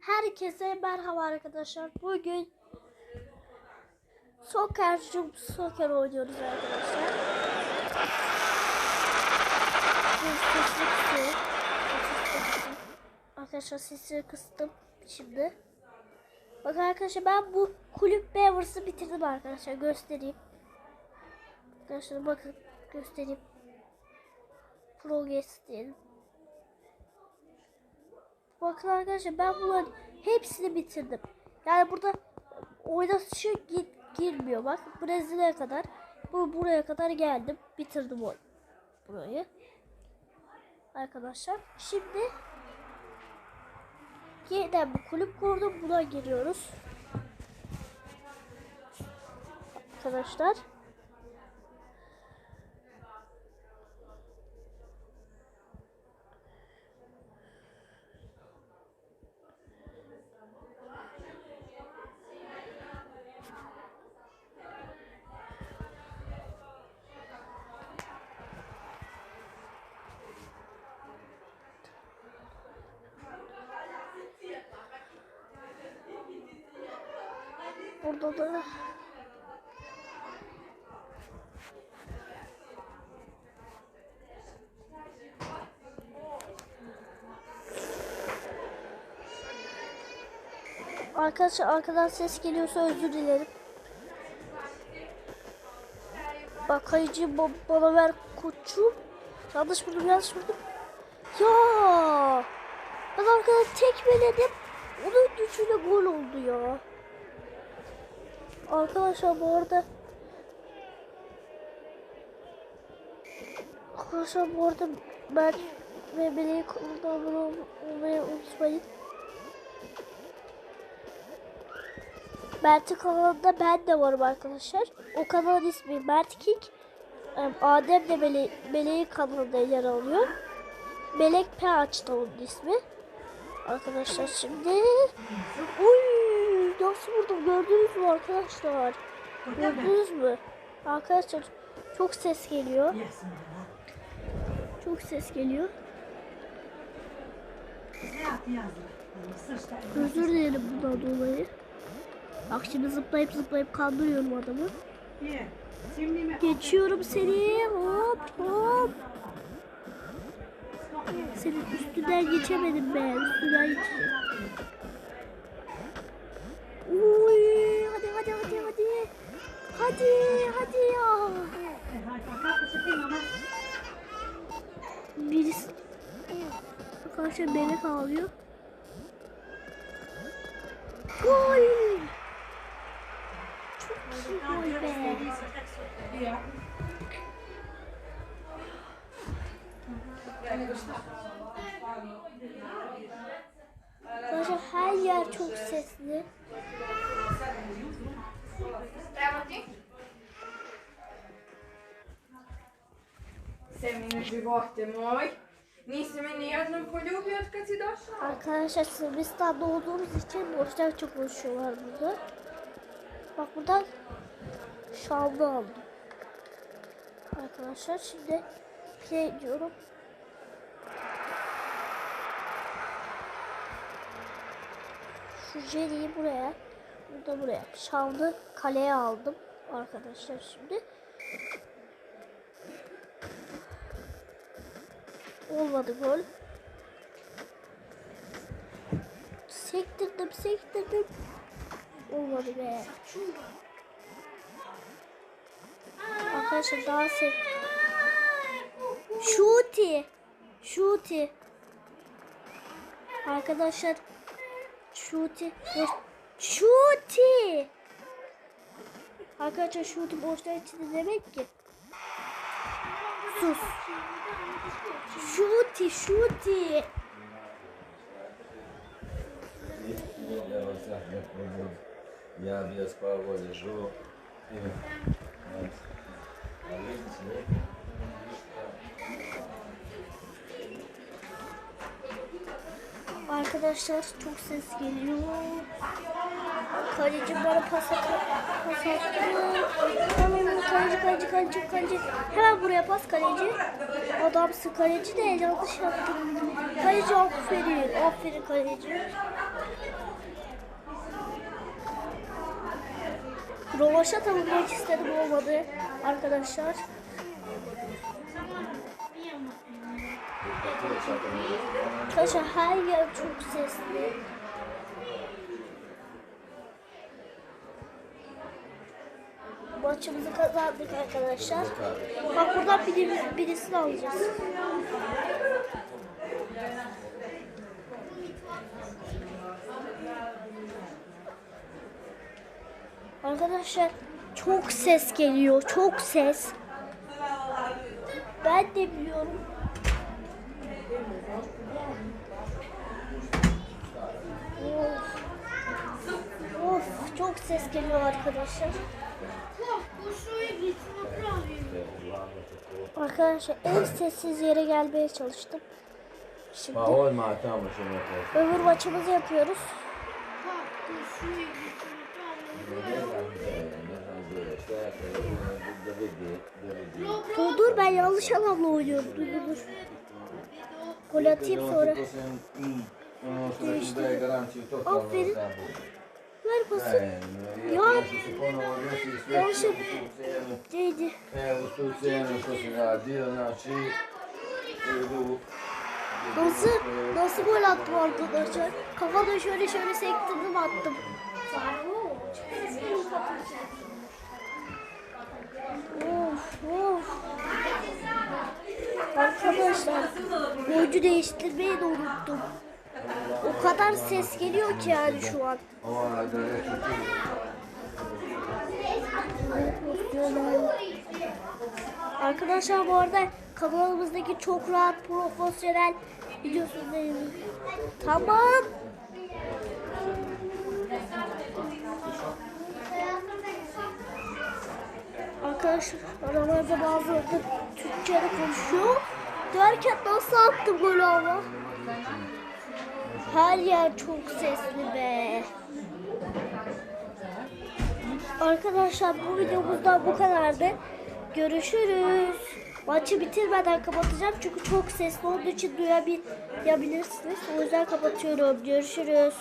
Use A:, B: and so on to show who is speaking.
A: Herkese merhaba arkadaşlar. Bugün Soccer Jump Soccer oynuyoruz arkadaşlar. Arkadaşlar sesini kıstım şimdi. Bakın arkadaşlar ben bu kulüp Beavers'ı bitirdim arkadaşlar. Göstereyim. Arkadaşlar bakın göstereyim. Progress diyelim. Bakın arkadaşlar ben bunların hepsini bitirdim. Yani burada oynatışa gir, girmiyor. Bak Brezilya'ya kadar. Bu buraya kadar geldim. Bitirdim o burayı. Arkadaşlar şimdi yeniden bir kulüp kurdum. Buna giriyoruz. Arkadaşlar. Burada da Arkadaşlar arkadan ses geliyorsa özür dilerim. Bak kayıcı ba- bana ver koçum. Yanlış vurdum yanlış vurdum. Ya. Ben arkadan tekmeledim. Onun gücüyle gol oldu ya. Arkadaşlar bu arada Arkadaşlar bu arada ben ve beni kanalda abone ol- olmayı unutmayın. Mert'in kanalında ben de varım arkadaşlar. O kanalın ismi Mert King. Em, Adem de Mele kanalında yer alıyor. Melek P açtı onun ismi. Arkadaşlar şimdi Uy, nasıl vurdum gördünüz mü arkadaşlar? Gördünüz mü? Arkadaşlar çok ses geliyor. Çok ses geliyor. Özür dilerim bundan dolayı. Bak şimdi zıplayıp zıplayıp kandırıyorum adamı. Geçiyorum seni. Hop hop. Senin üstünden geçemedim ben. Üstünden geçeceğim. Uy, hadi hadi hadi hadi. Hadi hadi ya. Birisi Arkadaşlar bebek ağlıyor. Gol. Çok iyi gol be. Her yer çok sesli.
B: Nisse med ner på Lobiotka till Dasha.
A: Arkadaşlar Sırbistan'da olduğumuz için borçlar çok konuşuyorlar burada. Bak buradan şallı aldım. Arkadaşlar şimdi play diyorum. Şu jeliyi buraya, bunu da buraya. Şallı kaleye aldım arkadaşlar şimdi. Olmadı gol. Sektirdim, sektirdim. Olmadı be. Arkadaşlar daha sek. Şuti. Şuti. Arkadaşlar şuti. Şuti. Arkadaşlar şuti boşlar içinde demek ki Sus. Şuti, şuti.
C: Я вас Ахмед Мамуд. Я без Павла лежу. И, вот. А видите, нет?
A: Arkadaşlar çok ses geliyor. Kaleci bana pas attı. Pas attı. Kaleci, kaleci, kaleci, kaleci. Hemen buraya pas kaleci. Adamsın kaleci de yanlış yaptım. Kaleci aferin. Aferin kaleci. Rovaşata vurmak istedim olmadı arkadaşlar. Arkadaşlar her yer çok sesli. Maçımızı kazandık arkadaşlar. Bak buradan birimiz, birisini alacağız. Arkadaşlar çok ses geliyor. Çok ses. Ben de biliyorum. Of. Of çok ses geliyor arkadaşlar. Arkadaşlar en sessiz yere gelmeye çalıştım. Şimdi öbür maçımızı yapıyoruz. Dur dur ben yanlış adamla oynuyorum. Dur dur dur. Gol atayım sonra.
C: Mm, totalno
A: Aferin. Ver
C: si radio, znači idu
A: Nasıl, nasıl gol attım arkadaşlar? Kafada şöyle şöyle sektirdim attım. Of of. Arkadaşlar oyuncu değiştirmeyi de unuttum. O kadar ses geliyor ki yani şu an. Arkadaşlar bu arada kanalımızdaki çok rahat profesyonel videosunu Tamam. Arkadaşlar aralarda bazıları da Türkçe'de konuşuyor. Derken nasıl attım golü ama? Her yer çok sesli be. Arkadaşlar bu videomuzdan bu kadardı. Görüşürüz. Maçı bitirmeden kapatacağım çünkü çok sesli olduğu için duyabilirsiniz. O yüzden kapatıyorum. Görüşürüz.